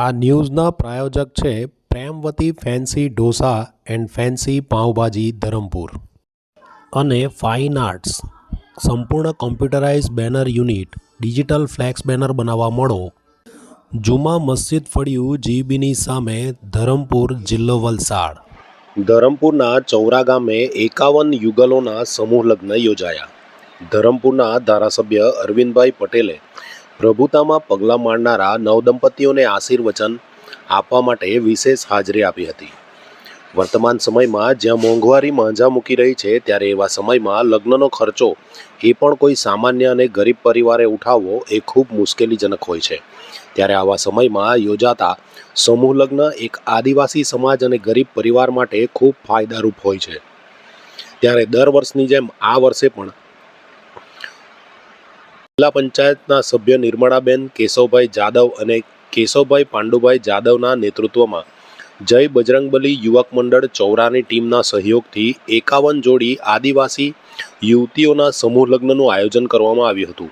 આ ન્યૂઝના પ્રાયોજક છે Premvati fancy dosa and fancy pav bhaji Dharampur. અને ફાઇન આર્ટ્સ. સંપૂર્ણ computerise banner unit, digital flex banner બનાવવા મળો. જુમા મસ્જિદ ફળિયું જીબીની સામે ધરમપુર જિલ્લો વલસાડ. ધરમપુરના ચૌરા ગામે એકાવન યુગલોના સમૂહ લગ્ન યોજાયા. ધરમપુરના ધારાસભ્ય અરવિંદભાઈ પટેલે પ્રભુતામાં પગલાં માંડનારા નવદંપતીઓને આશીર્વચન આપવા માટે વિશેષ હાજરી આપી હતી. વર્તમાન સમયમાં જ્યાં મોંઘવારી માંજા મૂકી રહી છે, ત્યારે એવા સમયમાં લગ્નનો ખર્ચો એ પણ કોઈ સામાન્ય અને ગરીબ પરિવારે ઉઠાવવો એ ખૂબ મુશ્કેલીજનક હોય છે. ત્યારે આવા સમયમાં યોજાતા સમૂહ લગ્ન એક આદિવાસી સમાજ અને ગરીબ પરિવાર માટે ખૂબ ફાયદારૂપ હોય છે. ત્યારે દર વર્ષની જેમ આ વર્ષે પણ જિલ્લા પંચાયતના સભ્ય નિર્મળાબેન, કેશવભાઈ જાદવ અને કેશવભાઈ પાંડુભાઈ જાદવના નેતૃત્વમાં જય બજરંગબલી યુવક મંડળ ચૌરાની ટીમના સહયોગથી એકાવન જોડી આદિવાસી યુવતીઓના સમૂહ લગ્નનું આયોજન કરવામાં આવ્યું હતું.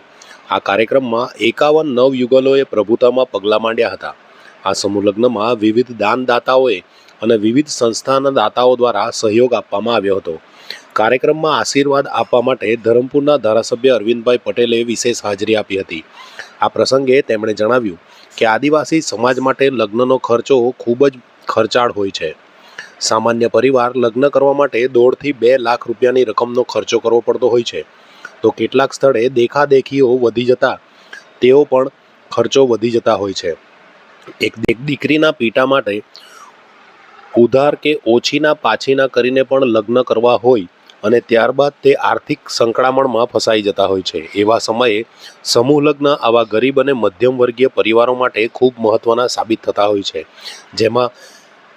આ કાર્યક્રમમાં એકાવન નવયુગલોએ પ્રભુતામાં પગલાં માંડ્યા હતા. આ સમૂહ લગ્નમાં વિવિધ દાનદાતાઓએ અને વિવિધ સંસ્થાના દાતાઓ દ્વારા સહયોગ આપવામાં આવ્યો હતો. કાર્યક્રમમાં આશીર્વાદ આપવા માટે ધરમપુરના ધારાસભ્ય અરવિંદભાઈ પટેલે વિશેષ હાજરી આપી હતી. આ પ્રસંગે તેમણે જણાવ્યું કે આદિવાસી સમાજ માટે લગ્નનો ખર્ચો ખૂબ જ ખર્ચાળ હોય છે. સામાન્ય પરિવાર લગ્ન કરવા માટે દોઢથી બે લાખ રૂપિયાની રકમનો ખર્ચો કરવો પડતો હોય છે. તો કેટલાક સ્થળે દેખાદેખીઓ વધી જતા, તેઓ પણ ખર્ચો વધી જતા હોય છે. એક દીકરીના પીટા માટે ઉધાર કે ઓછીના પાછીના કરીને પણ લગ્ન કરવા હોય અને ત્યારબાદ તે આર્થિક સંકળામણમાં ફસાઈ જતા હોય છે. એવા સમયે સમૂહ લગ્ન આવા ગરીબ અને મધ્યમ વર્ગીય પરિવારો માટે ખૂબ મહત્ત્વના સાબિત થતા હોય છે. જેમાં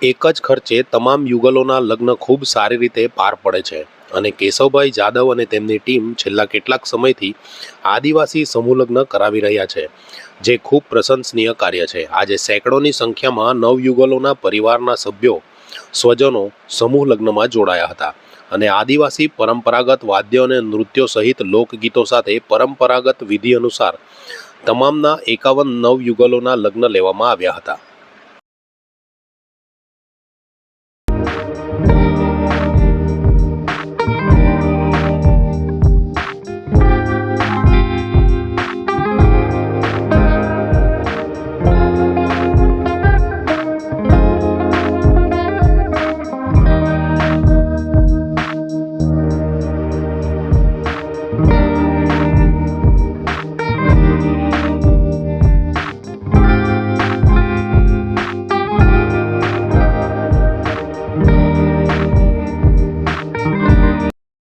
એક જ ખર્ચે તમામ યુગલોના લગ્ન ખૂબ સારી રીતે પાર પડે છે. અને કેશવભાઈ જાદવ અને તેમની ટીમ છેલ્લા કેટલાક સમયથી આદિવાસી સમૂહ લગ્ન કરાવી રહ્યા છે, જે ખૂબ પ્રશંસનીય કાર્ય છે. આજે સેંકડોની સંખ્યામાં નવયુગલોના પરિવારના સભ્યો, સ્વજનો સમૂહ લગ્નમાં જોડાયા હતા. અને આદિવાસી પરંપરાગત વાદ્યો અને નૃત્યો સહિત લોકગીતો સાથે પરંપરાગત વિધિ અનુસાર તમામના એકાવન નવયુગલોના લગ્ન લેવામાં આવ્યા હતા.